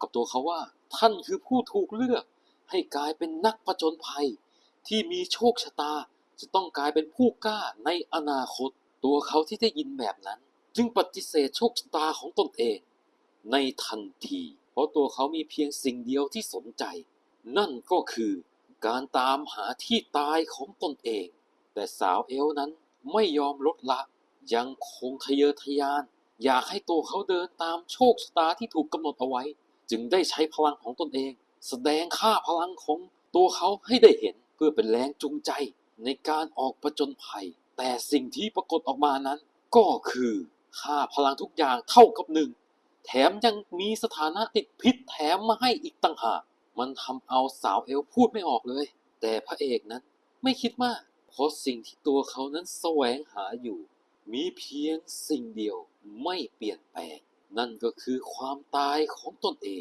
กับตัวเขาว่า ท่านคือผู้ถูกเลือก ให้กลายเป็นนักผจญภัย ที่มีโชคชะตาจะต้องกลายเป็นผู้กล้าในอนาคต ตัวเขาที่ได้ยินแบบนั้น จึงปฏิเสธโชคชะตาของตนเอง ในทันที เพราะตัวเขามีเพียงสิ่งเดียวที่สนใจ นั่นก็คือการตามหาที่ตายของตนเอง แต่สาวเอลนั้นไม่ยอมลดละ ยังคงทะเยอทะยาน อยากให้ตัวเขาเดินตามโชคชะตาที่ถูกกำหนดเอาไว้ จึงได้ใช้พลังของตนเอง แสดงค่าพลังของตัวเขาให้ได้เห็นเพื่อเป็นแรงจูงใจในการออกประจนภัย แต่สิ่งที่ปรากฏออกมานั้น ก็คือค่าพลังทุกอย่างเท่ากับหนึ่งแถมยังมีสถานะติดพิษแถมมาให้อีกต่างหากมันทำเอาสาวเอลพูดไม่ออกเลย แต่พระเอกนั้นไม่คิดมากเพราะสิ่งที่ตัวเขานั้นแสวงหาอยู่ มีเพียงสิ่งเดียวไม่เปลี่ยนแปลง นั่นก็คือความตายของตนเอง